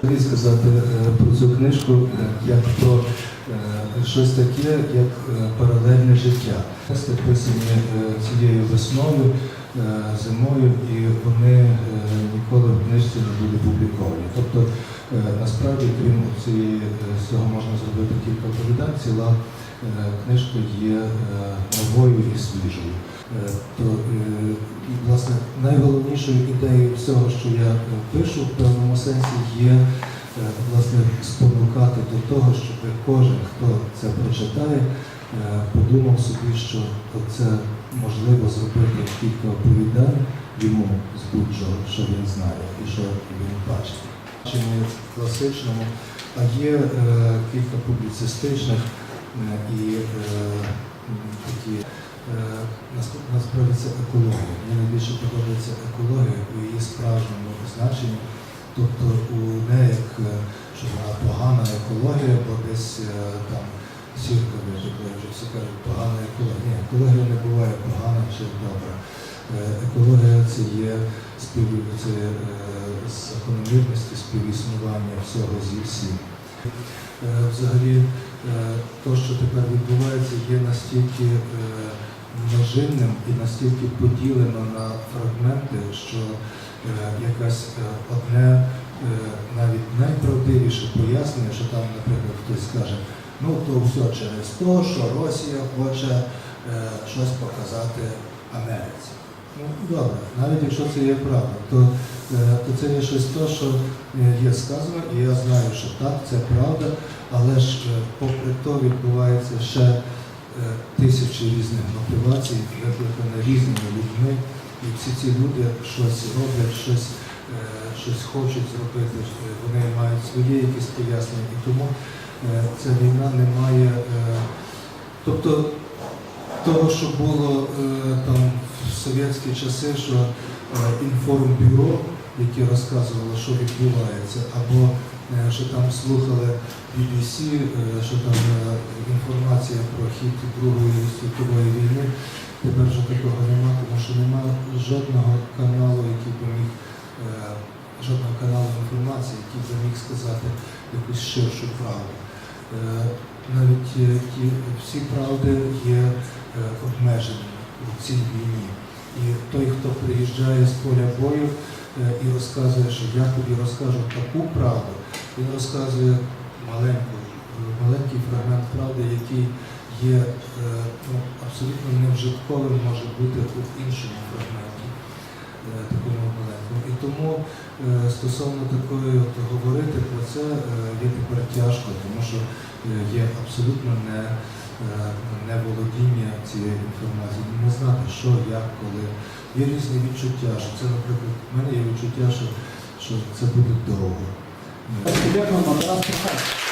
Хотів сказати е, про цю книжку е, як про е, щось таке, як паралельне життя. Тексти писані цією весною, зимою, і вони ніколи в книжці не були публіковані. Тобто, насправді, крім цієї, з цього можна зробити кілька оповідань, ціла книжка є новою і свіжою. Е, То, е, і, власне, найголовнішою ідеєю всього, що я е, пишу, в певному сенсі, є власне спонукати до того, щоб кожен, хто це прочитає, подумав собі, що це можливо зробити кілька оповідань йому з будь-чого, що він знає і що він бачить. Чи не класичному, а є кілька публіцистичних е, і е, такі. Е, нас- Насправді це екологія. Мені найбільше подобається екологія у її справжньому значенні. Тобто у не як е, що вона погана екологія, бо десь е, там сірка витекла, вже всі кажуть, погана екологія. Ні, екологія не буває погана чи добра. Екологія це є спів, це закономірності співіснування всього зі всім. Взагалі, то, що тепер відбувається, є настільки множинним і настільки поділено на фрагменти, що е, якась е, одне е, навіть найправдивіше пояснення, що там, наприклад, хтось скаже, ну то все через те, що Росія хоче щось показати Америці. Ну, добре, навіть якщо це є правда, то, то це є щось те, що є сказано, і я знаю, що так, це правда, але ж попри то відбувається ще тисячі різних мотивацій, викликані різними людьми, і всі ці люди щось роблять, щось, е, щось хочуть зробити, е, вони мають свої якісь пояснення, і тому е, ця війна не має. е, Тобто того, що було е, там в совєтські часи, що е, інформбюро, яке розказувало, що відбувається, або е, що там слухали BBC, е, що там е, інформація про хід Другої світової війни. Тепер вже такого нема, тому що немає жодного каналу, який би міг, е, жодного каналу інформації, який би міг сказати якусь ширшу правду. Е, Навіть е, ті всі правди є е, обмеженими у цій війні. І той, хто приїжджає з поля бою е, і розказує, що я тобі розкажу таку правду, він розказує маленьку, е, маленький фрагмент правди, який є е, ну, абсолютно невжитковим, може бути у іншому фрагменті, е, такому маленькому. І тому е, стосовно такої, от, говорити про це є тепер тяжко, тому що є абсолютно не, неволодіння цією інформацією, не знати, що, як, коли. Є різні відчуття, що це, наприклад, в мене є відчуття, що, що це буде довго. Дякуємо, Тарас Прохай.